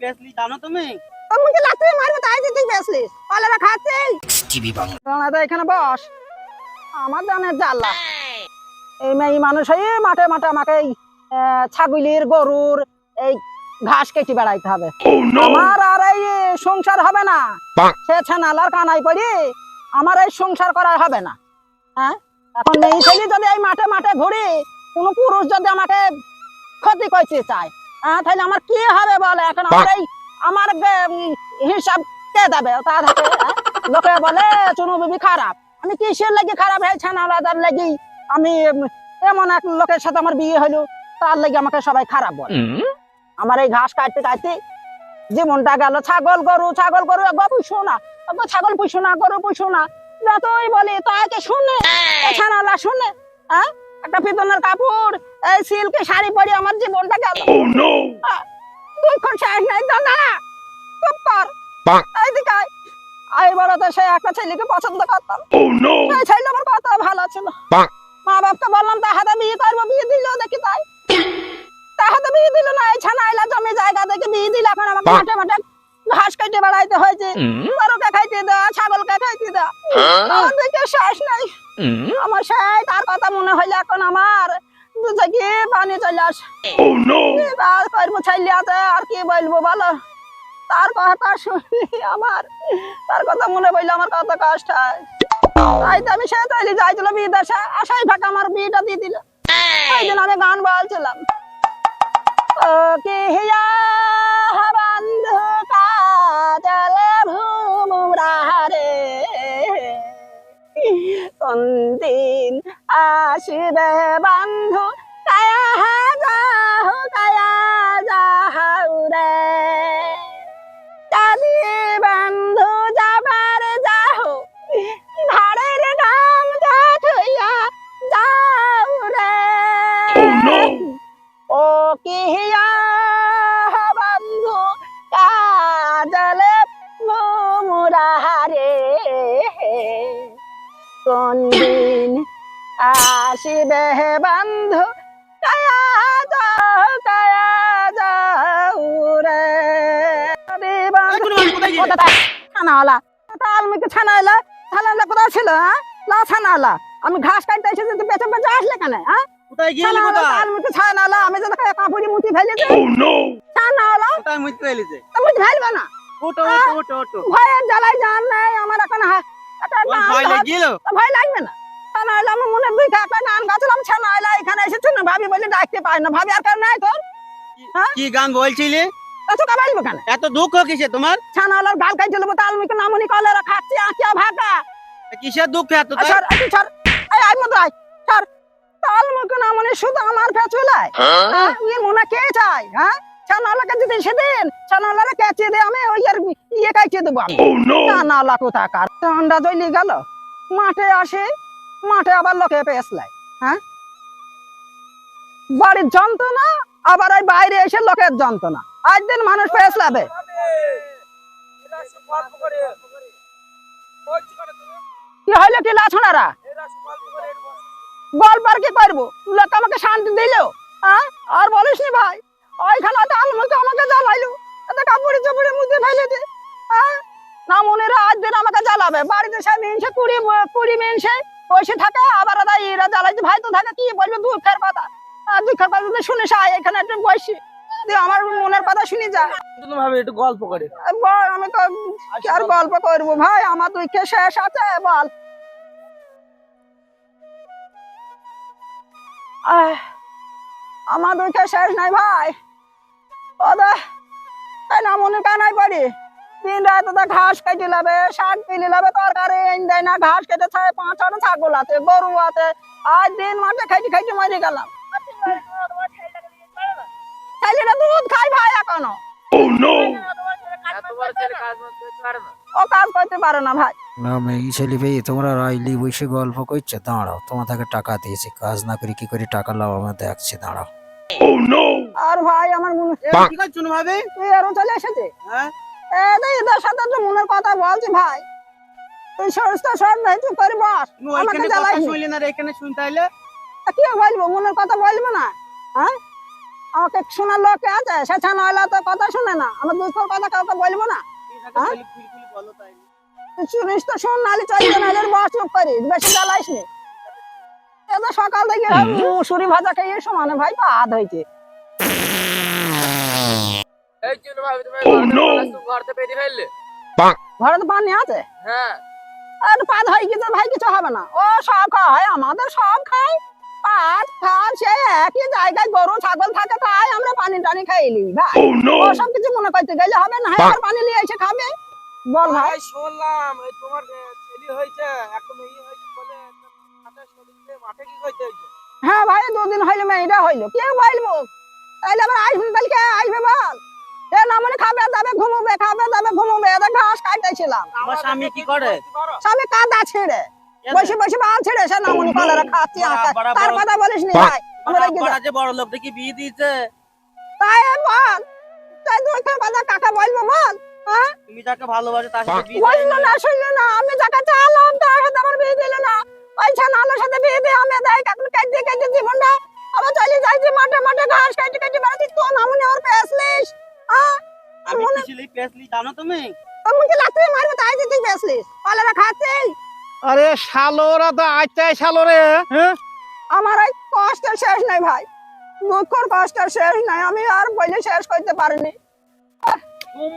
পেছলি জানো তুমি? আমাকে লাথি মারবে তাই যে তুই বেসলিস পালারা খাচ্ছিস টিভি বাংলা দাঁড়া এখানে বস। আমার জ্বালা। এই মেয়ে মানুষ হয়ে মাঠে মাঠে আমাকে এই ছাগলের গরুর এই ঘাস কেটে বেড়াইতে হবে। আমার আর এই সংসার হবে না। সে ছানালার কানাই পড়ি আমার এই সংসার করা হবে না। হ্যাঁ? এখন মেয়ে ছেলে যদি এই মাঠে মাঠে ঘুরি কোনো পুরুষ যদি আমাকে ক্ষতি করতে চায় হ্যাঁ তাহলে আমার কি হবে বলে? এখন আমার এই আমার হিসাব কে দেবে? তা থাকে হ্যাঁ? লোকে বলে চুনু বিবি খারাপ। আমি কিসের লাগি খারাপ? হয়েছে আলাদার লাগি। আমি এমন এক লোকের সাথে আমার বিয়ে হলো তার লাগি আমাকে সবাই খারাপ বলে। আমার এই ঘাস কাটতে কাটতে জীবনটা গেল ছাগল গরু ছাগল গরু। একবার পুষো না ছাগল পুষো না গরু পুষো না যতই বলি তাকে শুনে। ছানালা শুনে হ্যাঁ? একটা পিতনের কাপড় এই সিল্কের শাড়ি পরে আমার জীবনটা গেল আহ, দুঃখ শেষ নাই দাদা চুপ কর। এইদিকে আয়। আয় বড়তে সে একটা ছেলেকে পছন্দ করতাম। সেই ছেলে আমার কত ভালো ছিল। মা বাপকে বললাম তাহাতে বিয়ে করব বিয়ে দিল দেখি তাই। তাহাতে বিয়ে দিল না এই ছানা আইলা জমি জায়গা দেখে বিয়ে দিল। এখন আমাকে মাঠে মাঠে ঘাস কেটে বেড়াইতে হয়েছে। গরুকে খাইতে দেওয়া ছাগলকে খাইতে দেওয়া। আমার দিকে শেষ নাই। আমার সেই তার কথা মনে হইলে এখন আমার। দুধে কি? পানি চলে আসে। আর আছে আর কি বলব বলো? তার কথা শুনি আমার। তার কথা মনে পড়লে আমার কত কষ্ট হয়। তাই তো আমি সে তাইলে যাইছিল বিদেশে আশাই ফাঁকা আমার বিয়েটা দিয়ে দিল। ওই দিন আমি গান বলছিলাম ও কি হিয়া? আসিবে বন্ধু কায়া যাহু কায়া যাহু রে। চালি বন্ধু যাবার যাহু ঘরের নাম যাঠইয়া যাও রে। ও কিহিয়া বন্ধু কাজলে কোন দিন আসিবে বন্ধু কায়া যাও কায়া যাও রে। ছানাওয়ালা। ছানাওয়ালা কোথায় ছিল হ্যাঁ? লা ছানাওয়ালা আমি ঘাস কাটতে এসেছি তুই বেঁচে বেঁচে আসলে কেন হ্যাঁ? কোথায় ছানাওয়ালা আমি যে দেখে কাপড়ি মুতি ফেলেছি। ছানাওয়ালা কোথায় মুইতে ফেলেছে? তো মুতি ফেলবে না। ওটো ওটো ওটো ওটো ভয়ের জ্বালাই জান নাই আমার এখন হা- ভয় গাছ- লেগেছিল তো ভয় লাগবে না ছানাওয়ালা আমার মনে দুই একটা গান গাছলাম ছানাওয়ালা এখানে এসেছে না ভাবি বলে ডাকতে পাই না ভাবি আর কেউ নাই তোর? হ্যাঁ? কি গান বলছিলে? এত কা বলব কেন? এত দুঃখ কিসে তোমার? ছানাওয়ালার গাল খাই চলবো তালমিকে নামনি কলেরা খাচ্ছি আঁকিয়া ভাগা। কিসের দুঃখ এত তাই? ছাড় এই আই মত আই ছাড় তাল মুখ না শুধু আমার পেছলাই উই মনে কে চাই ছানালাকে যদি সেদিন ছানালারে কেচে দে আমি ওই আর ইয়ে কাইচে দেবো। আমি ছানালা কোথাকার? ঠান্ডা জইলি গেল। মাঠে আসে মাঠে আবার লোকে পেছলাই হ্যাঁ? বাড়ির যন্ত্রণা, আবার ওই বাইরে এসে লোকের যন্ত্রণা। আজ দিন মানুষ পেছলাবে কি হইল কি লাছনারা গল্প আর কি করব? লোক আমাকে শান্তি দিল হ্যাঁ? আর বলিস নি ভাই, ওইখানে তো আলমুকে আমাকে জ্বালাইলো কাপড়ি চুপড়ি মুদে ফেলে দে হ্যাঁ? না মনেরা আজ দিন আমাকে জ্বালাবে বাড়িতে সে মিনছে কুড়ি কুড়ি মিনছে বসে থাকে আবার এরা জ্বালাইছে ভাই তো থাকে কি বলবে দুঃখের কথা। দুঃখের কথা তো শুনিস আয় এখানে একটু বসি। আমার মনের কথা শুনি যা। ভাবে একটু গল্প করে। আমি তো আর গল্প করব। ভাই আমার দুঃখে শেষ আছে বল। আমার দুঃখে শেষ নাই ভাই। ওদা তাই না মনে কানাই পারি দিন রাত ওটা ঘাস কেটে লাবে শাক তুলে তরকারি এনে দেয় না ঘাস কেটে ছায় পাঁচ ছটা ছাগল আছে গরু আছে। আজ দিন মাঠে খাইতে খাইতে মরে গেলাম। ছেলেটা দুধ খাই ভাই এখনও। ও কাজ করতে পারে না ভাই। না মেয়ে ছেলে ভাই তোমরা রাইলি বসে গল্প করছ দাঁড়াও তোমাদেরকে টাকা দিয়েছি কাজ না করে কি করে টাকা লাভ আমরা দেখছি দাঁড়াও। আর ভাই আমার মনে এ, কি করছ ভাবে? তুই আরও চলে এসেছে। হ্যাঁ? এদের সাথে তো মনের কথা বলছি ভাই। তুই নাই তুই করে বস। আমাকে ওইখানে কথা না এখানে শুনতে আইলে কি বলব মনের কথা বলব না হ্যাঁ? আমাকে শোনার লোক কে আছে? সে ছানা হইলে তো কথা শুনে না। আমার দুঃখের কথা কাউকে বলব না হ্যাঁ? তাই শুনিস তো শোন নালি চলবে না এদের বস চুপ করি। বেশি জ্বালাইস নি। এ সকাল থেকে মুসুরি ভাজা খেয়ে সমানে ভাই ভাত হয়েছে এই চুনু ভাবি তুমি ঘর পেয়ে ফেললে ঘরে তো পানি আছে? হ্যাঁ। আর পাত হয় ভাই কিছু হবে না। ও সব খায় আমাদের সব খাই পাট ফাট সে একই জায়গায় গরু ছাগল থাকে তাই আমরা পানি টানি খাইলি ভাই। ও সব কিছু মনে করতে গেলে হবে না হ্যাঁ আর পানি নিয়ে এসে খাবে। বল ভাই। ভাই শুনলাম এই তোমার ছেলে হয়েছে এখন এই হয়েছে বলে মাঠে কি কইতে হয়েছে? হ্যাঁ ভাই দুদিন হইল মেয়েটা হইল। কে বলব? তাইলে আবার আসবে তাহলে কে আসবে বল? মানে খাবে ঘুমোবে খাবে দাবে ঘুমোবে এদের ঘাস কাটতেছিলাম আমার স্বামী কি করে? সবে কাদা ছেড়ে। বসে বসে বাল ছেড়ে সে কলারা খাচ্ছি তার কথা বলিস নি ভাই আমরা কি বড় বড় লোক দেখি বিয়ে দিয়েছে? তাই বল তাই কাকা বলব বল তুমি যাকে ভালোবাসো তার সাথে বিয়ে বলল না শুনলো না আমি যাকে চালাম তার সাথে আমার বিয়ে দিল না। ছানালোর সাথে বিয়ে দিয়ে আমি দেয় জীবনটা আবার চলে যাইছি মাঠে মাঠে ঘাস কাটতে কাটতে বেড়াচ্ছি। তো না মনে ওর আর আমি পেছলি জানো তুমি? আমাকে লাথি মারবে তাই যে তুই পেসলিস কলেরা খাচ্ছি আরে শালোরা তো আইতাই শালোরে হ্যাঁ? আমার এই কষ্টের শেষ নাই ভাই। দুঃখর কষ্টের শেষ নাই আমি আর বলে শেষ করতে পারিনি।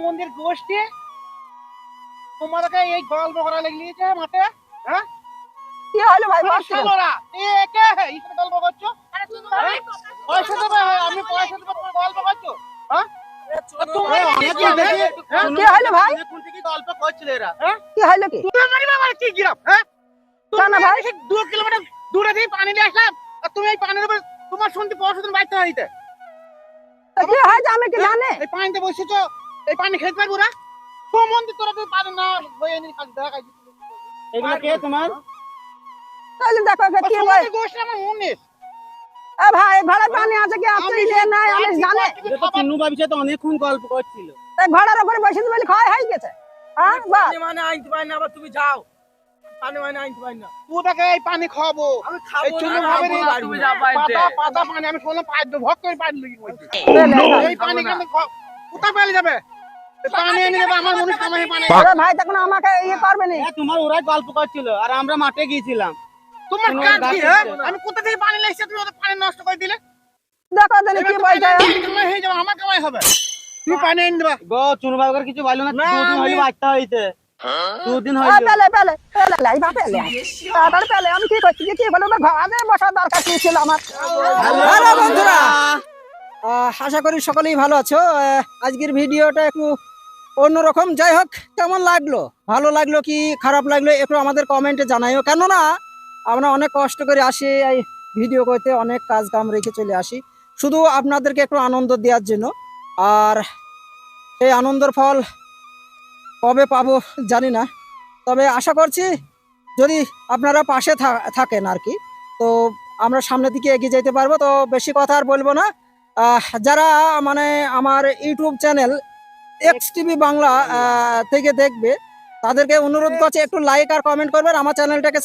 মন্দির গোষ্ঠী? তোমাদেরকে এই গল্প করা লেগলিয়েছে মাঠে কি হলো ভাই শালোরা এ কে গল্প করছ? হ্যাঁ? পয়সা দেবে কি হলো ভাই? গল্প করছিল এরা। হ্যাঁ কি হলো কি? তুমি বাবা কি গিরাম হ্যাঁ? কেন ভাই? তুমি কিলোমিটার দূরে থেকে পানি নিয়ে আসলাম আর তুমি এই পানির উপর তোমার শুনতে পরশুদিন বাইতে হইতে কি হয়েছে আমি কি জানি? এই পানিতে বসেছো এই পানি খেতে পারব না? সম্বন্ধে তোরা তুই পানি না বয়ে নি খালি দেখা এগুলো কে তোমার? তাহলে দেখো কি গোষ্ঠী আমার এ ভাই পানি আছে কি? আপনি নিয়ে নাই আমি জানে। চিন্নু বাবিছে তো অনেকক্ষণ গল্প করছিল। এই ঘরের উপরে বসে বলে খাওয়া হয়ে গেছে। হ্যাঁ বাস মানে আনতে পারি না আবার তুমি যাও। পানি মানে আনতে পারি না। তোদেরকে এই পানি খাব। আমি খাব চুনু ভাবে তুমি পাতা পাতা পানি আমি শুনলাম পাঁচ দো ভক্ত করে পানি লাগি বলছে এই পানি কেন কোথায় পেলে যাবে? এই পানি এনে দেবে আমার কামাই পানি। ভাই তখন আমাকে ইয়ে করবে নি। তোমার ওরাই গল্প করছিল আর আমরা মাঠে গিয়েছিলাম। তোমার কাজ কি? হ্যাঁ? আমি কোথা থেকে পানি তুমি ওদের পানি নষ্ট করে দিলে। দেখো দিলে কি বলছে? হয়ে যাবে আমার কামাই হবে। তুমি পানি এনে দেবা। গো চুনু বাবুর কিছু বলো না দুদিন হইল বাচ্চা হইতে দুদিন হইল। পেলে পেলে পেলে লাই বা পেলে। তাড়াতাড়ি পেলে আমি কি করছি? কি বলব ঘরে বসার দরকার কি ছিল আমার? হ্যালো বন্ধুরা। আশা করি সকলেই ভালো আছো। আজকের ভিডিওটা একটু অন্যরকম। যাই হোক কেমন লাগল? ভালো লাগল কি খারাপ লাগল? একটু আমাদের কমেন্টে জানাইও। কেননা আমরা অনেক কষ্ট করে আসি, এই ভিডিও করতে, অনেক কাজ কাম রেখে চলে আসি। শুধু আপনাদেরকে একটু আনন্দ দেওয়ার জন্য। আর সেই আনন্দের ফল কবে পাবো জানি না। তবে আশা করছি যদি আপনারা পাশে থাকেন আর কি, তো আমরা সামনের দিকে এগিয়ে যেতে পারব। তো বেশি কথা আর বলব না। যারা মানে আমার YouTube channel X TV Bangla থেকে দেখবে তাদেরকে অনুরোধ করছে একটু লাইক আর কমেন্ট করবেন, আমার চ্যানেলটাকে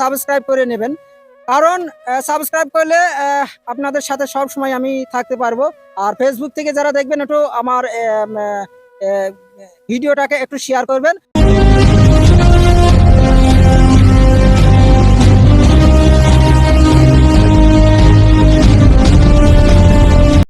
সাবস্ক্রাইব করে নেবেন। কারণ সাবস্ক্রাইব করলে আপনাদের সাথে সব সময় আমি থাকতে পারব। আর ফেসবুক থেকে যারা দেখবেন, একটু আমার ভিডিওটাকে একটু শেয়ার করবেন।